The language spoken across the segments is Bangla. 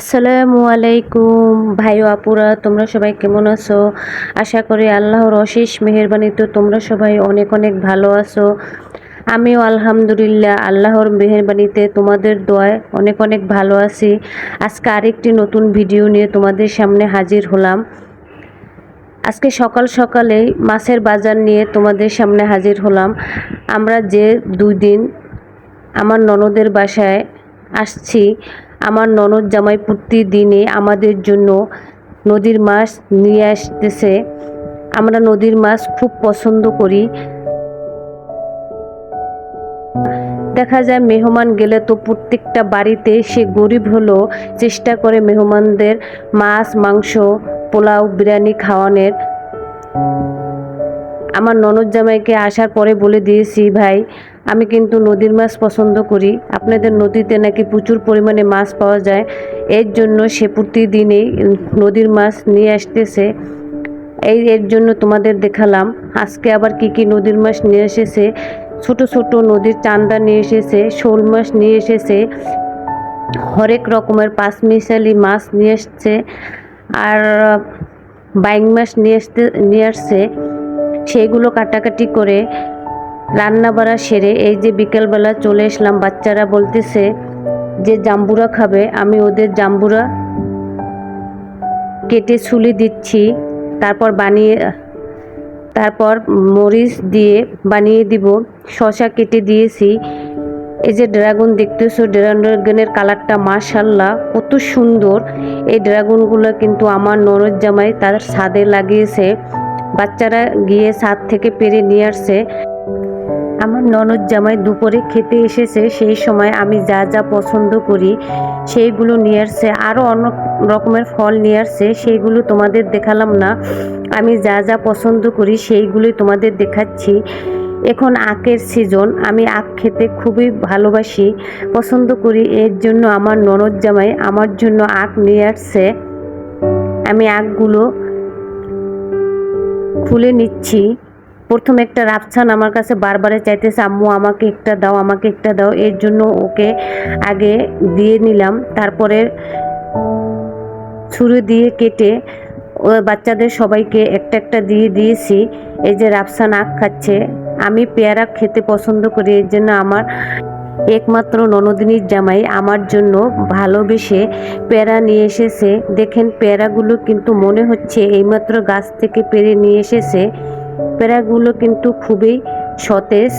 আসসালামু আলাইকুম। ভাই আপুরা, তোমরা সবাই কেমন আছো? আশা করি আল্লাহর অশেষ মেহেরবানিতে তোমরা সবাই অনেক অনেক ভালো আছো। আমিও আলহামদুলিল্লাহ আল্লাহর মেহেরবানিতে তোমাদের দোয়ায় অনেক অনেক ভালো আছি। আজকে আরেকটি নতুন ভিডিও নিয়ে তোমাদের সামনে হাজির হলাম। আজকে সকাল সকালেই মাছের বাজার নিয়ে তোমাদের সামনে হাজির হলাম। আমরা যে দুই দিন আমার ননদের বাসায় আসছি। আমার ননদ জামাই প্রতিদিনে আমাদের জন্য নদীর মাছ নিয়ে আসতেছে। আমরা নদীর মাছ খুব পছন্দ করি। দেখা যায় মেহমান গেলে তো প্রত্যেকটা বাড়িতে সে গরিব হলেও চেষ্টা করে মেহমানদের মাছ, মাংস, পোলাও, বিরিয়ানি খাওয়ানোর। আমার ননদ জামাইকে আসার পরে বলে দিয়েছি, ভাই আমি কিন্তু নদীর মাছ পছন্দ করি। আপনাদের নদীতে নাকি প্রচুর পরিমাণে মাছ পাওয়া যায়। এর জন্য সে প্রতিদিনই নদীর মাছ নিয়ে আসতেছে। এই এর জন্য তোমাদের দেখালাম। আজকে আবার কি কি নদীর মাছ নিয়ে এসেছে? ছোট ছোট নদীর চান্দা নিয়ে এসেছে, শোল মাছ নিয়ে এসেছে, হরেক রকমের পাঁচ মিশালি মাছ নিয়ে এসছে, আর বাইং মাছ নিয়ে আসতে নিয়ে আসছে। সেইগুলো কাটাকাটি করে রান্না বাড়া সেরে এই যে বিকেলবেলা চলে আসলাম বাচ্চারা বলতেছে যে জাম্বুরা খাবে, আমি ওদের জাম্বুরা কেটে ছুলি দিচ্ছি, তারপর বানিয়ে, তারপর মরিচ দিয়ে বানিয়ে দিব শশা কেটে দিয়েছি। এই যে ড্রাগন দেখতেছো ড্রাগনের কালারটা মাশাল্লাহ কত সুন্দর। এই ড্রাগনগুলো কিন্তু আমার নরদ জামাই তার ছাদে লাগিয়েছে, বাচ্চারা গিয়ে ছাদ থেকে পেরে নিয়ে আসছে। ননদ জামাই দুপুরে খেতে এসেছে, সেই সময় আমি যা যা পছন্দ করি, সেইগুলো নিয়ে আসছে। আরও অনেক রকমের ফল নিয়ে আসছে, সেইগুলো তোমাদের দেখালাম না। আমি যা যা পছন্দ করি, সেইগুলোই তোমাদের দেখাচ্ছি। এখন আখের সিজন আমি আখ খেতে খুবই ভালোবাসি, পছন্দ করি। এর জন্য আমার ননদ জামাই আমার জন্য আখ নিয়ে আসছে। আমি আখগুলো খুলে নিচ্ছি। প্রথম একটা রাফসান আমার কাছে বারবারে চাইতেছে, আম্মু, আমাকে একটা দাও, আমাকে একটা দাও। এর জন্য ওকে আগে দিয়ে নিলাম। তারপরে ছুরি দিয়ে কেটে ও বাচ্চাদের সবাইকে একটা একটা দিয়ে দিয়েছি। এই যে রাফসান আখ খাচ্ছে, আমি পেয়ারা খেতে পছন্দ করি, এর জন্য আমার একমাত্র ননদিনীর জামাই আমার জন্য ভালোবেসে পেয়ারা নিয়ে এসেছে। দেখেন, পেয়ারাগুলো কিন্তু মনে হচ্ছে এইমাত্র গাছ থেকে পেরে নিয়ে এসেছে। পেয়ারাগুলো কিন্তু খুবই সতেজ।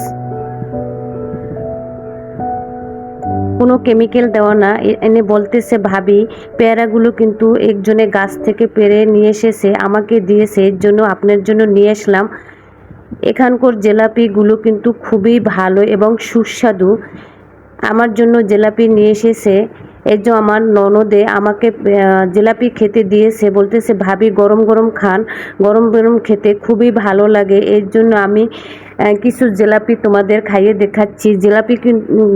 কোনো কেমিক্যাল দেওয়া না। এনে বলতেছে, ভাবি, পেয়ারাগুলো কিন্তু একজনে গাছ থেকে পেরে নিয়ে এসেছে, আমাকে দিয়েছে, এর জন্য আপনার জন্য নিয়ে আসলাম। এখানকার জেলাপিগুলো কিন্তু খুবই ভালো এবং সুস্বাদু। আমার জন্য জেলাপি নিয়ে এসেছে। এর যে আমার ননদে আমাকে জিলাপি খেতে দিয়েছে বলতেছে, ভাবি, গরম গরম খান। গরম গরম খেতে খুবই ভালো লাগে। এর জন্য আমি কিছু জিলাপি তোমাদের খাইয়ে দেখাচ্ছি। জিলাপি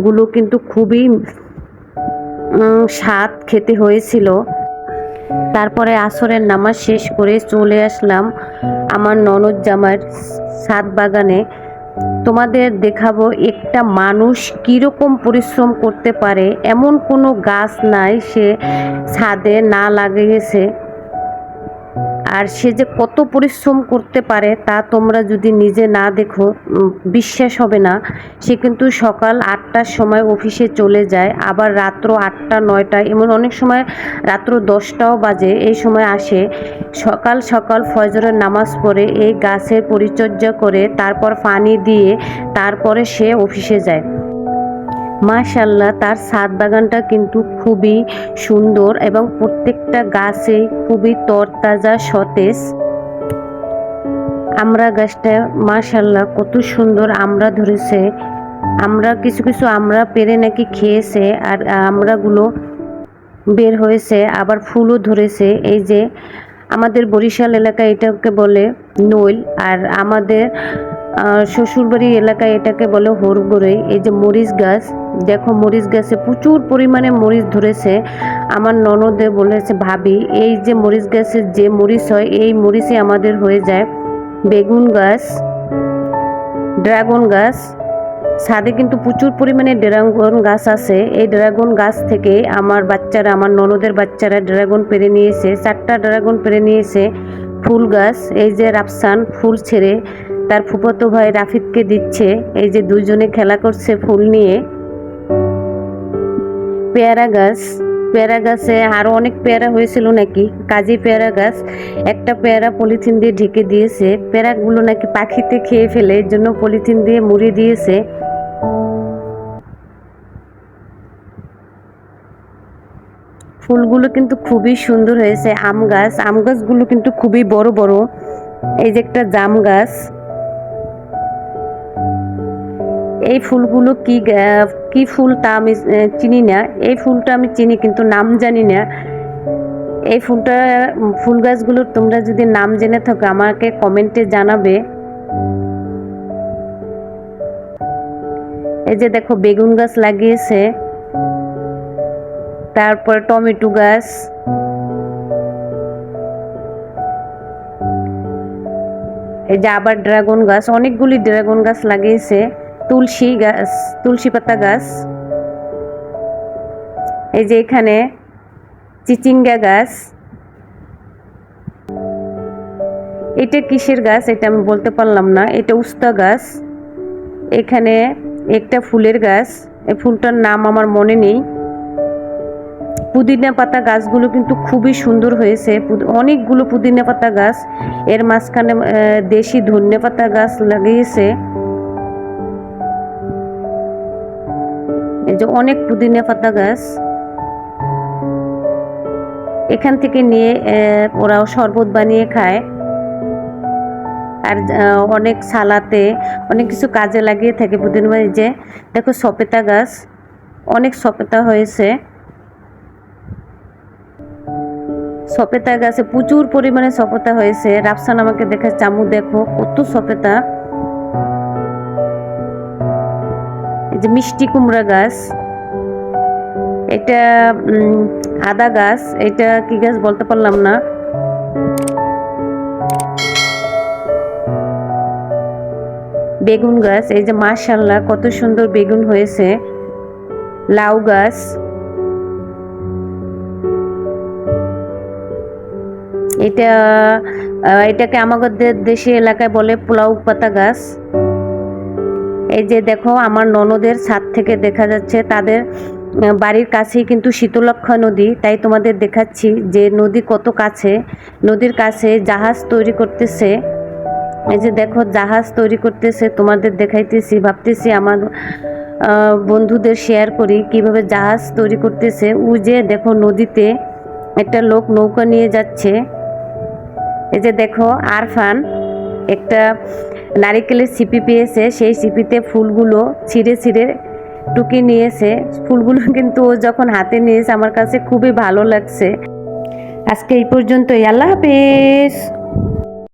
গুলো কিন্তু খুবই স্বাদ খেতে হয়েছিল। তারপরে আসরের নামাজ শেষ করে চলে আসলাম আমার ননদ জামার সাত বাগানে। তোমাদের দেখাবো একটা মানুষ কীরকম পরিশ্রম করতে পারে। এমন কোনো গাছ নাই, সে ছাদে না লাগিয়েছে। আর সে যে কত পরিশ্রম করতে পারে তা তোমরা যদি নিজে না দেখো বিশ্বাস হবে না। সে কিন্তু সকাল আটটার সময় অফিসে চলে যায়, আবার রাত্র আটটা, নয়টা, এমন অনেক সময় রাত্র দশটাও বাজে, এই সময় আসে। সকাল সকাল ফজরের নামাজ পড়ে, এই গাছের পরিচর্যা করে, তারপর পানি দিয়ে, তারপরে সে অফিসে যায়। মাশাল্লাহ তার ছাদ বাগানটা কিন্তু খুবই সুন্দর এবং প্রত্যেকটা গাছে খুবই তরতাজা সতেজ। আমরা গাছটা মাশাল্লাহ কত সুন্দর আমরা ধরেছে। আমরা কিছু কিছু আমরা পেরে নাকি খেয়েছে আর আমরাগুলো বের হয়েছে, আবার ফুলও ধরেছে। এই যে আমাদের বরিশাল এলাকা এটাকে বলে নইল আর আমাদের শ্বশুরবাড়ি এলাকায় এটাকে বলে হরগড়ই এই যে মরিচ গাছ, দেখো মরিচ গাছে প্রচুর পরিমাণে মরিচ ধরেছে। আমার ননদে বলেছে, ভাবি, এই যে মরিচ গাছের যে মরিচ হয়, এই মরিচে আমাদের হয়ে যায়। বেগুন গাছ, ড্রাগন গাছ, ছাদে কিন্তু প্রচুর পরিমাণে ড্রাগন গাছ আছে। এই ড্রাগন গাছ থেকে আমার বাচ্চারা, আমার ননদের বাচ্চারা ড্রাগন পেরে নিয়েছে। চারটা ড্রাগন পেরে নিয়েছে ফুল গাছ। এই যে রাফসান ফুল ছেড়ে তার ফুফতো ভাই রাফিদকে দিচ্ছে। এই যে দুজনে খেলা করছে ফুল নিয়ে। পেয়ারা গাছ। পেয়ারা গাছে আরও অনেক পেয়ারা হয়েছিল নাকি? কাজী পেয়ারা গাছ একটা পেয়ারা পলিথিন দিয়ে ঢেকে দিয়েছে। পেয়ারাগুলো নাকি পাখিতে খেয়ে ফেলে, এর জন্য পলিথিন দিয়ে মুড়ে দিয়েছে। ফুলগুলো কিন্তু খুবই সুন্দর হয়েছে, আম গাছ। আম গাছগুলো কিন্তু খুবই বড় বড়। এই যে একটা জাম গাছ। এই ফুলগুলো কি কি ফুল তা আমি চিনি না। এই ফুলটা আমি চিনি, কিন্তু নাম জানি না। এই ফুলটা ফুল গাছগুলোর তোমরা যদি নাম জেনে থাকো, আমাকে কমেন্টে জানাবে। এই যে দেখো, বেগুন গাছ লাগিয়েছে। তারপর টমেটো গাছ। এই যে আবার ড্রাগন গাছ, অনেকগুলি ড্রাগন গাছ লাগিয়েছে। তুলসী গাছ, তুলসী পাতা গাছ। এই যে এখানে চিচিঙ্গা গাছ। এটা কিসের গাছ? এটা আমি বলতে পারলাম না। এটা উস্তা গাছ। এখানে একটা ফুলের গাছ। এই ফুলটার নাম আমার মনে নেই। পুদিনা পাতা গাছগুলো কিন্তু খুবই সুন্দর হয়েছে। অনেকগুলো পুদিনা পাতা গাছ। এর মাঝখানে দেশি ধনে পাতা গাছ লাগিয়েছে। যে অনেক পুদিনা পাতা গাছ। এখান থেকে নিয়ে ওরাও শরবত বানিয়ে খায়। আর অনেক সালাতে অনেক কিছু কাজে লাগিয়ে থাকে পুদিনা। যে, দেখো সপেতা গাছ, অনেক সপেতা হয়েছে। সপেতা গাছে প্রচুর পরিমাণে সপেতা হয়েছে। রাফসান আমাকে দেখে চামু দেখো, কত সপেতা। যে মিষ্টি কুমড়া গাছ, এটা আদা গাছ, এটা কি গাছ বলতে পারলাম না। বেগুন গাছ, এই যে মাশাল্লাহ কত সুন্দর বেগুন হয়েছে। লাউ গাছ। এটা এটাকে আমাদের দেশে এলাকায় বলে পোলাও পাতা গাছ। এই যে দেখো, আমার ননদের ছাদ থেকে দেখা যাচ্ছে, তাদের বাড়ির কাছেই কিন্তু শীতলক্ষা নদী। তাই তোমাদের দেখাচ্ছি যে নদী কত কাছে। নদীর কাছে জাহাজ তৈরি করতেছে। এই যে দেখো, জাহাজ তৈরি করতেছে। তোমাদের দেখাইতেছি, ভাবতেছি আমার বন্ধুদের শেয়ার করি কীভাবে জাহাজ তৈরি করতেছে। ও যে দেখো, নদীতে একটা লোক নৌকা নিয়ে যাচ্ছে। এই যে দেখো, আরফান, একটা নারিকেলের সিপি পেয়েছে, সেই সিপিতে ফুলগুলো ছিঁড়ে ছিঁড়ে টুকে নিয়েছে। ফুলগুলো কিন্তু ও যখন হাতে নিয়েছে, আমার কাছে খুবই ভালো লাগছে। আজকে এই পর্যন্তই। আল্লাহ হাফেজ।